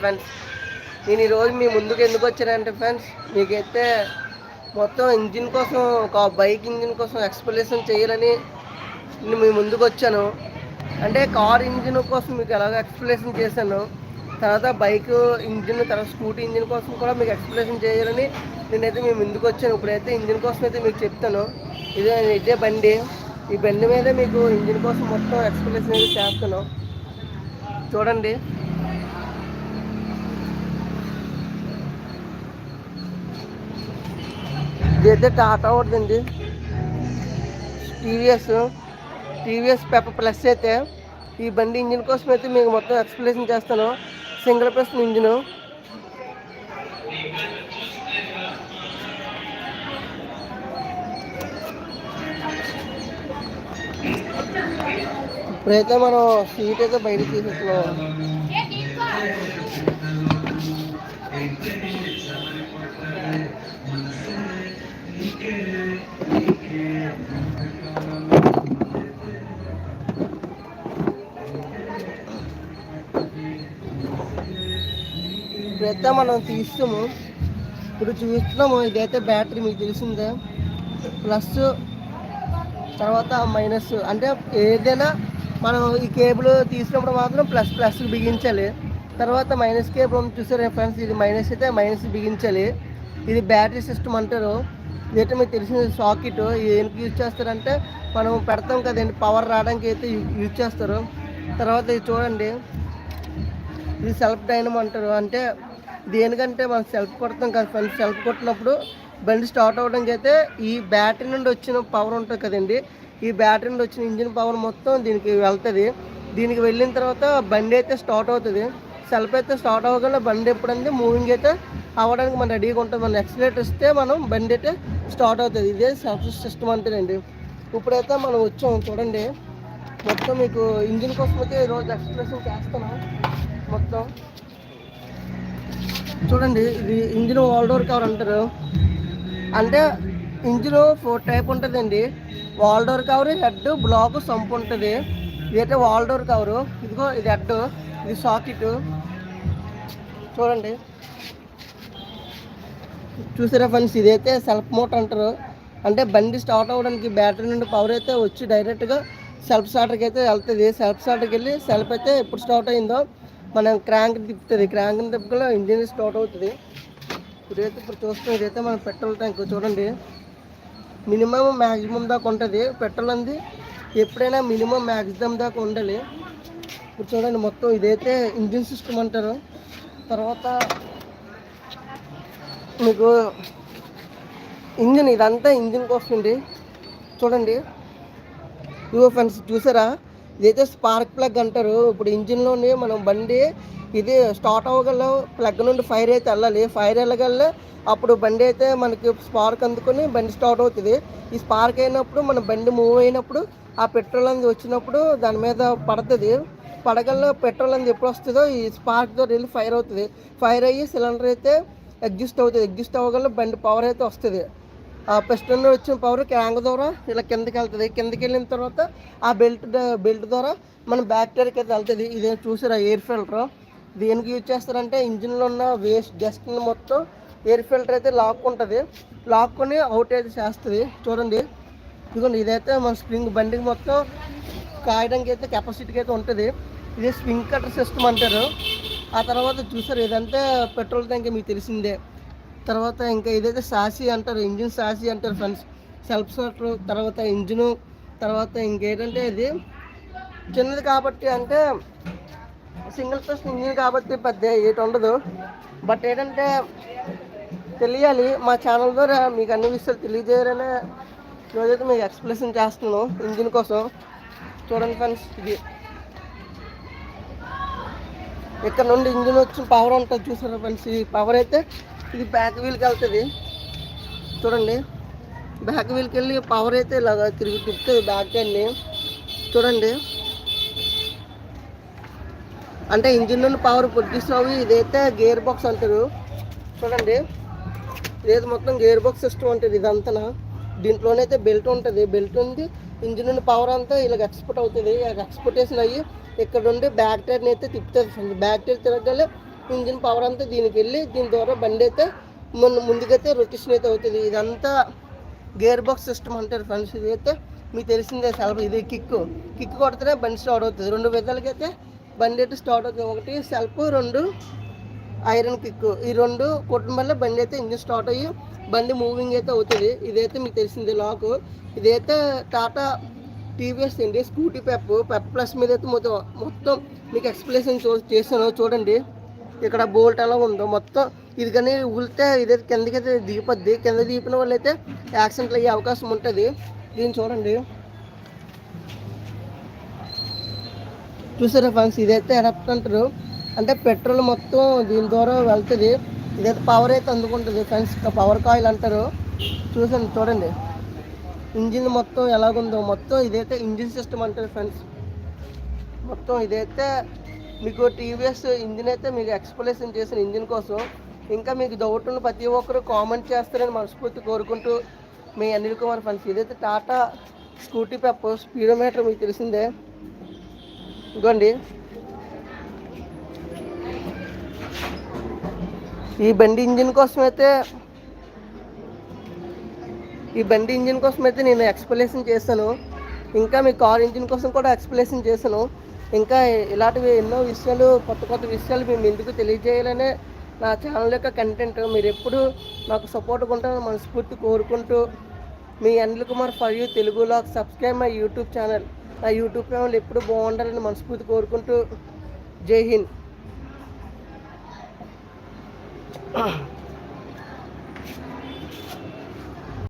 Friends. నేను ఈరోజు మీ ముందుకు ఎందుకు వచ్చానంటే ఫ్రెండ్స్ మీకైతే మొత్తం ఇంజిన్ కోసం ఒక బైక్ ఇంజిన్ కోసం ఎక్స్ప్లెనేషన్ చేయాలని నేను మీ ముందుకు వచ్చాను. అంటే కార్ ఇంజిన్ కోసం మీకు ఎలాగ ఎక్స్ప్లెనేషన్ చేశాను. తర్వాత బైక్ ఇంజిన్ తర్వాత స్కూటీ ఇంజిన్ కోసం కూడా మీకు ఎక్స్ప్లెనేషన్ చేయాలని నేనైతే మీ ముందుకు వచ్చాను. ఇప్పుడైతే ఇంజిన్ కోసం అయితే మీకు చెప్తాను. ఇదే ఇదే బండి. ఈ బండి మీద మీకు ఇంజిన్ కోసం మొత్తం ఎక్స్ప్లెనేషన్ అయితే చేస్తాను. చూడండి. ఇదైతే టాటా ఒకటిదండి. టీవీఎస్ టీవీఎస్ పెప్ప ప్లస్ అయితే ఈ బండి ఇంజిన్ కోసం అయితే మీకు మొత్తం ఎక్స్ప్లెనేషన్ చేస్తాను. Single plus engine. ఇప్పుడైతే మనం సీట్ అయితే బయట తీసేస్తున్నాం. ఇప్పుడైతే మనం తీస్తాము ఇప్పుడు చూస్తున్నాము ఇదైతే బ్యాటరీ మీకు తెలిసిందే. ప్లస్ తర్వాత మైనస్ అంటే ఏదైనా మనం ఈ కేబుల్ తీసినప్పుడు మాత్రం ప్లస్ ప్లస్ బిగించాలి. తర్వాత మైనస్ కేబుల్ చూసారు ఫ్రెండ్స్ ఇది మైనస్ అయితే మైనస్ బిగించాలి. ఇది బ్యాటరీ సిస్టమ్ అంటారు. ఇదైతే మీకు తెలిసిన సాకెట్. ఎందుకు యూజ్ చేస్తారంటే మనం పెడతాం కదండి పవర్ రావడానికి అయితే యూజ్ చేస్తారు. తర్వాత ఇది చూడండి. ఇది సెల్ఫ్ డైనమో అంటారు. అంటే దేనికంటే మనం సెల్ఫ్ కొడతాం కదా ఫ్రెండ్స్ సెల్ఫ్ కొట్టినప్పుడు బండి స్టార్ట్ అవ్వడానికి అయితే ఈ బ్యాటరీ నుండి వచ్చిన పవర్ ఉంటుంది కదండి. ఈ బ్యాటరీ నుండి వచ్చిన ఇంజిన్ పవర్ మొత్తం దీనికి వెళ్తుంది. దీనికి వెళ్ళిన తర్వాత బండి అయితే స్టార్ట్ అవుతుంది. సెల్ఫ్ అయితే స్టార్ట్ అవ్వగానే బండి ఎప్పుడంటే మూవింగ్ అయితే అవ్వడానికి మనం రెడీగా ఉంటుంది మనం ఎక్సలేటర్ ఇస్తే మనం బండి అయితే స్టార్ట్ అవుతుంది. ఇదే సెల్ఫ్ సిస్టమ్ అంటేనండి. ఇప్పుడైతే మనం వచ్చాం చూడండి. మొత్తం మీకు ఇంజిన్ కోసం అయితే ఈరోజు ఎక్స్ప్రెషన్ చేస్తున్నాం. మొత్తం చూడండి ఇది ఇంజిన్ వాల్డోర్ కవర్ అంటారు. అంటే ఇంజిన్ ఫోర్ టైప్ ఉంటుందండి. వాల్డోర్ కవర్ హెడ్ బ్లాక్ సంపు ఉంటుంది. ఇదైతే వాల్డోర్ కవరు. ఇదిగో ఇది హెడ్ ఇది సాకెట్. చూడండి. చూసారా ఫ్రెండ్స్ ఇదైతే సెల్ఫ్ మోట్ అంటారు. అంటే బండి స్టార్ట్ అవ్వడానికి బ్యాటరీ నుండి పవర్ అయితే వచ్చి డైరెక్ట్గా సెల్ఫ్ స్టార్టర్కి అయితే వెళ్తుంది. సెల్ఫ్ స్టార్టర్కి వెళ్ళి సెల్ఫ్ అయితే ఎప్పుడు స్టార్ట్ అయిందో మనం క్రాంక్ తిప్పుతుంది. క్రాంక్ తిప్పకలో ఇంజిన్ స్టార్ట్ అవుతుంది. ఇప్పుడైతే ఇప్పుడు చూస్తాం ఇదైతే మన పెట్రోల్ ట్యాంక్ చూడండి. మినిమం మ్యాక్సిమం దాకా ఉంటుంది. పెట్రోల్ అంది ఎప్పుడైనా మినిమం మ్యాక్సిమం దాకా ఉండాలి. ఇప్పుడు చూడండి మొత్తం ఇదైతే ఇంజిన్ సిస్టమ్ అంటారు. తర్వాత మీకు ఇంజిన్ ఇదంతా ఇంజిన్కి వస్తుంది. చూడండి. యూ ఫ్రెండ్స్ చూసారా? ఇదైతే స్పార్క్ ప్లగ్ అంటారు. ఇప్పుడు ఇంజిన్లోనే మనం బండి ఇది స్టార్ట్ అవ్వగల ప్లగ్ నుండి ఫైర్ అయితే వెళ్ళాలి. ఫైర్ వెళ్ళగల అప్పుడు బండి అయితే మనకి స్పార్క్ అందుకొని బండి స్టార్ట్ అవుతుంది. ఈ స్పార్క్ అయినప్పుడు మన బండి మూవ్ అయినప్పుడు ఆ పెట్రోల్ అనేది వచ్చినప్పుడు దాని మీద పడుతుంది. పడగల్లో పెట్రోల్ అనేది ఎప్పుడు వస్తుందో ఈ స్పార్క్తో వెళ్ళి ఫైర్ అవుతుంది. ఫైర్ అయ్యి సిలిండర్ అయితే ఎగ్జిస్ట్ అవుతుంది. ఎగ్జిస్ట్ అవ్వగల బండి పవర్ అయితే వస్తుంది. ఆ పిస్టన్ వచ్చిన పవర్ క్యాంగ్ ద్వారా ఇలా కిందకి వెళ్తుంది. కిందకి వెళ్ళిన తర్వాత ఆ బెల్ట్ బెల్ట్ ద్వారా మన బ్యాక్ టైర్కి అయితే వెళ్తుంది. ఇదే చూసారా? Air filter. దేనికి యూజ్ చేస్తారంటే ఇంజిన్లో ఉన్న వేస్ట్ డస్ట్ని మొత్తం ఎయిర్ ఫిల్టర్ అయితే లాక్కుంటుంది. లాక్కొని అవుట్ అయితే చేస్తుంది. చూడండి. ఇదిగోండి ఇదైతే మన స్ప్రింగ్ బండికి మొత్తం కాయడానికి అయితే కెపాసిటీకి అయితే ఉంటుంది. ఇది స్ప్రింగ్ కటర్ సిస్టమ్ అంటారు. ఆ తర్వాత చూసారు? ఇదంతా పెట్రోల్ ట్యాంక్ మీకు తెలిసిందే. తర్వాత ఇంకా ఇదైతే సాసి అంటారు ఇంజిన్ సాసి అంటారు ఫ్రెండ్స్ సెల్ఫ్ స్టార్టర్ తర్వాత ఇంజిను తర్వాత ఇంకేంటంటే ఇది చిన్నది కాబట్టి అంటే సింగిల్ ప్రెస్ ఇంజిన్ కాబట్టి పెద్ద ఏటి ఉండదు. బట్ ఏంటంటే తెలియాలి మా ఛానల్ ద్వారా మీకు అన్ని విషయాలు తెలియజేయాలనే రోజైతే మీకు ఎక్స్ప్లెనేషన్ చేస్తున్నాను ఇంజిన్ కోసం. చూడండి ఫ్రెండ్స్ ఇది. ఇక్కడ నుండి ఇంజిన్ వచ్చిన పవర్ ఉంటుంది చూసారా ఫ్రెండ్స్ ఈ పవర్ అయితే ఇది బ్యాక్ వీల్కి వెళ్తుంది. చూడండి. బ్యాక్ వీల్కి వెళ్ళి పవర్ అయితే ఇలాగ తిరిగి తిప్పుతుంది బ్యాక్ వెళ్ళి చూడండి. అంటే ఇంజిన్ నుండి పవర్ పొద్దుస్తావు ఇదైతే గేర్ బాక్స్ అంటారు. చూడండి. ఇదైతే మొత్తం గేర్ బాక్స్ సిస్టమ్ ఉంటుంది ఇదంతా దీంట్లోనైతే బెల్ట్ ఉంటుంది. బెల్ట్ ఉంది. ఇంజిన్ నుండి పవర్ అంతా ఇలాగ ఎక్స్పోర్ట్ అవుతుంది. ఇలాగ ఎక్స్పోర్టేషన్ అయ్యి ఇక్కడ నుండి బ్యాక్ టైర్ని అయితే తిప్పుతుంది బ్యాక్ టైర్ తిరగలే ఇంజిన్ పవర్ అంతా దీనికి వెళ్ళి దీని ద్వారా బండి అయితే మన ముందుకైతే రొటేషన్ అయితే అవుతుంది. ఇదంతా గేర్ బాక్స్ సిస్టమ్ అంటారు ఫ్రెండ్స్ ఇది అయితే మీకు తెలిసిందే సెల్ఫ్. ఇది కిక్ కిక్ కొడితేనే బండి స్టార్ట్ అవుతుంది. రెండు విధాలకైతే బండి అయితే స్టార్ట్ అవుతుంది. ఒకటి సెల్ఫ్ రెండు ఐరన్ కిక్ ఈ రెండు కొట్టడం వల్ల బండి అయితే ఇంజిన్ స్టార్ట్ అయ్యి బండి మూవింగ్ అయితే అవుతుంది. ఇదైతే మీకు తెలిసిందే లాక్ ఇదైతే టాటా టీవీఎస్ అండి. Scooty pep. పెప్ ప్లస్ మీద అయితే మొత్తం మొత్తం మీకు ఎక్స్ప్లెనేషన్ చూ చేశాను చూడండి. ఇక్కడ బోల్ట్ ఎలా ఉందో మొత్తం ఇది కానీ ఉగిలితే ఇదైతే కిందకైతే దిగిపోద్ది. కింద దిగిపోయిన వాళ్ళైతే యాక్సిడెంట్లు అయ్యే అవకాశం ఉంటుంది. దీన్ని చూడండి. చూసారా ఫ్రెండ్స్? ఇదైతే ఎడప్ట్ అంటారు. అంటే పెట్రోల్ మొత్తం దీని ద్వారా వెళ్తుంది. ఇదైతే పవర్ అయితే అందుకుంటుంది ఫ్రెండ్స్. పవర్ కాయిల్ అంటారు. చూసండి చూడండి. ఇంజిన్ మొత్తం ఎలాగుందో. మొత్తం ఇదైతే ఇంజిన్ సిస్టమ్ అంటారు ఫ్రెండ్స్. మొత్తం ఇదైతే మీకు టీవీఎస్ ఇంజిన్ అయితే మీకు ఎక్స్ప్లెనేషన్ చేసిన ఇంజిన్ కోసం ఇంకా మీకు డౌట్ ఉన్న ప్రతి ఒక్కరు కామెంట్ చేస్తారని మనస్ఫూర్తి కోరుకుంటూ మీ అనిల్ కుమార్ ఫ్రెండ్స్ ఇదైతే టాటా స్కూటీ పెప్ప స్పీడోమీటర్ మీకు తెలిసిందే. ఇదిగోండి. ఈ బండి ఇంజిన్ కోసం అయితే ఈ బండి ఇంజిన్ కోసం అయితే నేను ఎక్స్ప్లెనేషన్ చేశాను. ఇంకా మీ కార్ ఇంజిన్ కోసం కూడా ఎక్స్ప్లెనేషన్ చేశాను. ఇంకా ఇలాంటివి ఎన్నో విషయాలు కొత్త కొత్త విషయాలు మేము ఎందుకు తెలియజేయాలనే నా ఛానల్ యొక్క కంటెంట్ మీరు ఎప్పుడు నాకు సపోర్ట్గా ఉంటారని మనస్ఫూర్తి కోరుకుంటూ మీ అనిల్ కుమార్ ఫర్ యూ తెలుగులో సబ్స్క్రైబ్ మై యూట్యూబ్ ఛానల్ నా యూట్యూబ్ ఛానల్ ఎప్పుడు బాగుండాలని మనస్ఫూర్తి కోరుకుంటూ. జై హింద్.